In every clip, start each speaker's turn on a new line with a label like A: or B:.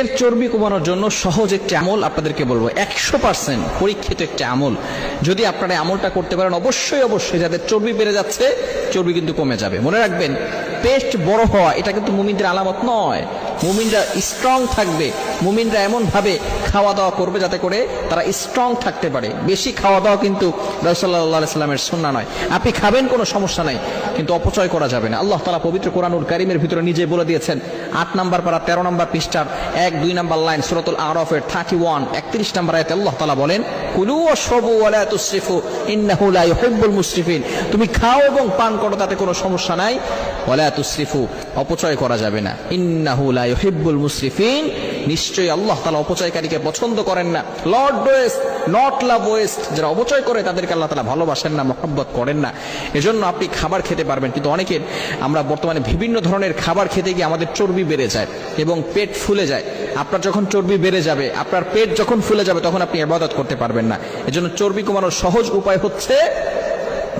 A: এর চর্বি কমানোর জন্য সহজ একটি আমল আপনাদেরকে বলব। একশো পার্সেন্ট পরীক্ষিত একটি আমল। যদি আপনারা আমলটা করতে পারেন, অবশ্যই অবশ্যই যাদের চর্বি বেড়ে যাচ্ছে, চর্বি কিন্তু কমে যাবে। মনে রাখবেন পেস্ট বড় হওয়া, এটা কিন্তু মুমিনদের আলামত নয়। মুমিনরা স্ট্রং থাকবে, মুমিনরা এমন ভাবে খাওয়া দাওয়া করবে যাতে করে তারা স্ট্রং থাকতে পারে। বেশি খাওয়া দাওয়া কিন্তু রসল্লাহ সুন্না নয়। আপনি খাবেন, কোনো সমস্যা নাই, কিন্তু অপচয় করা যাবে না। আল্লাহ তালা পবিত্র কোরআনুল কারিমের ভিতরে নিজে বলে দিয়েছেন, আট নাম্বার পারা, তেরো নাম্বার পৃষ্ঠার এক, দুই নাম্বার লাইন সুরতুল আরফের থার্টি ওয়ান একত্রিশ নাম্বার আয়তে আল্লাহ তালা বলেন মুসরিফিন। তুমি খাও এবং পান করো, তাতে কোনো সমস্যা নাই। অপচয় করা যাবে না। ইন্নাহু ইউহিব্বুল মুসরিফিন, নিশ্চয়ই আল্লাহ তাআলা অপচয়কারীকে পছন্দ করেন না। Lord waste not love waste যারা অপচয় করে, তাদেরকে আল্লাহ তাআলা ভালোবাসেন না, মহব্বত করেন না। এজন্য আপনি খাবার খেতে পারবেন, কিন্তু অনেকের আমরা বর্তমানে বিভিন্ন ধরনের খাবার খেতে গিয়ে আমাদের চর্বি বেড়ে যায় এবং পেট ফুলে যায়। আপনার যখন চর্বি বেড়ে যাবে, আপনার পেট যখন ফুলে যাবে, তখন আপনি ইবাদত করতে পারবেন না। এজন্য চর্বি কমানোর সহজ উপায় হচ্ছে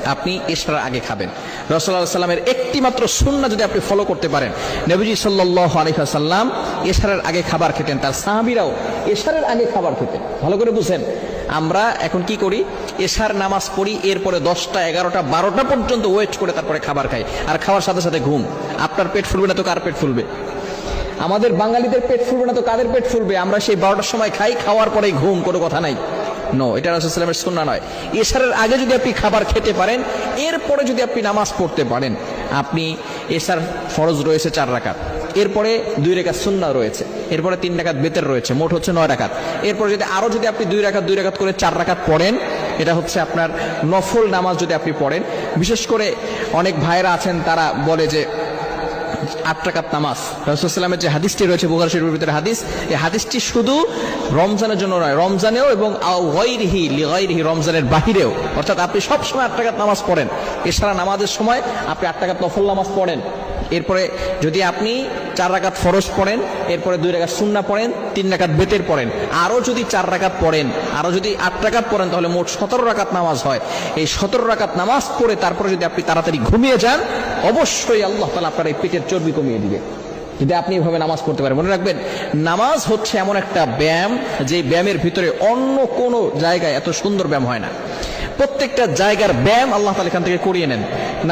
A: আপনি এশার আগে খাবেন। রসল্লাহ সাল্লামের একটি মাত্র সুন্না যদি আপনি ফলো করতে পারেন, নবীজি সাল্লাহ আলহাসাল্লাম এশারের আগে খাবার খেতেন, তার সাহাবিরাও এশারের আগে খাবার খেতেন। ভালো করে বুঝেন। আমরা এখন কি করি? এশার নামাজ পড়ি, এরপরে দশটা, এগারোটা, বারোটা পর্যন্ত ওয়েট করে তারপরে খাবার খাই। আর খাওয়ার সাথে সাথে ঘুম। আপনার পেট ফুলবে না তো কার পেট ফুলবে? আমাদের বাঙালিদের পেট ফুলবে না তো কাদের পেট ফুলবে? আমরা সেই বারোটার সময় খাই, খাওয়ার পরেই ঘুম, কোনো কথা নাই। নো এটা রাসুলামের সুন্না নয়। এশারের আগে যদি আপনি খাবার খেতে পারেন, এরপরে যদি আপনি নামাজ পড়তে পারেন, আপনি এশার ফরজ রয়েছে চার রাকাত। এরপরে দুই রেখাত সুন্না রয়েছে। এরপরে তিন রাকাত বেতের রয়েছে, মোট হচ্ছে নয় রাকাত। এরপরে যদি আরও যদি আপনি দুই রাকাত দুই রাকাত করে চার রাকাত পড়েন, এটা হচ্ছে আপনার নফল নামাজ যদি আপনি পড়েন। বিশেষ করে অনেক ভাইরা আছেন, তারা বলে যে আট টাকাত নামাজ। রসুলামের যে হাদিসটি রয়েছে বুখার শরীফের ভিতরে হাদিস, এই হাদিসটি শুধু রমজানের জন্য নয়, রমজানেও এবং ওয়াইরিহি লিগাইরিহি রমজানের বাহিরেও। অর্থাৎ আপনি সব সময় আট টাকাত নামাজ পড়েন। এছাড়া নামাজের সময় আপনি আট টাকাত নফল নামাজ পড়েন। এরপরে যদি আপনি চার রাকাত ফরজ পড়েন, এরপরে দুই রাকাত সুন্না পড়েন, তিন রাকাত বেতের পড়েন। আরও যদি চার রাকাত পড়েন, আরও যদি আট রাকাত পড়েন, তাহলে মোট সতেরো রাকাত নামাজ হয়। এই সতেরো রাকাত নামাজ পড়ে তারপরে যদি আপনি তাড়াতাড়ি ঘুমিয়ে যান, অবশ্যই আল্লাহ তালা আপনার এই পেটের চর্বি কমিয়ে দিবে। যদি আপনি এভাবে নামাজ পড়তে পারেন। মনে রাখবেন, নামাজ হচ্ছে এমন একটা ব্যায়াম যে ব্যায়ামের ভিতরে অন্য কোনো জায়গায় এত সুন্দর ব্যায়াম হয় না। প্রত্যেকটা জায়গার ব্যায়াম আল্লাহ তালা এখান থেকে করিয়ে নেন।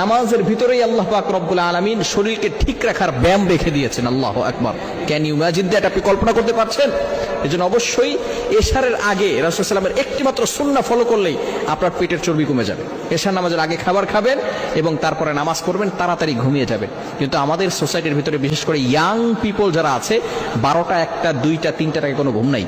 A: নামাজের ভিতরেই আল্লাহ পাক রব্বুল আলমিন শরীরকে ঠিক রাখার ব্যায়াম রেখে দিয়েছেন, আল্লাহ একবার ক্যান ইউ ম্যাজিন দ্যাট আপনি কল্পনা করতে পারছেন? এই জন্য অবশ্যই এশারের আগে রাসুলসাল্লামের একটি মাত্র সুন্না ফলো করলেই আপনার পেটের চর্বি কমে যাবে। এশার নামাজের আগে খাবার খাবেন এবং তারপরে নামাজ পড়বেন, তাড়াতাড়ি ঘুমিয়ে যাবেন। কিন্তু আমাদের সোসাইটির ভিতরে বিশেষ করে ইয়াং পিপল যারা আছে, বারোটা একটা, দুইটা তিনটা টাকা কোনো ঘুম নাই।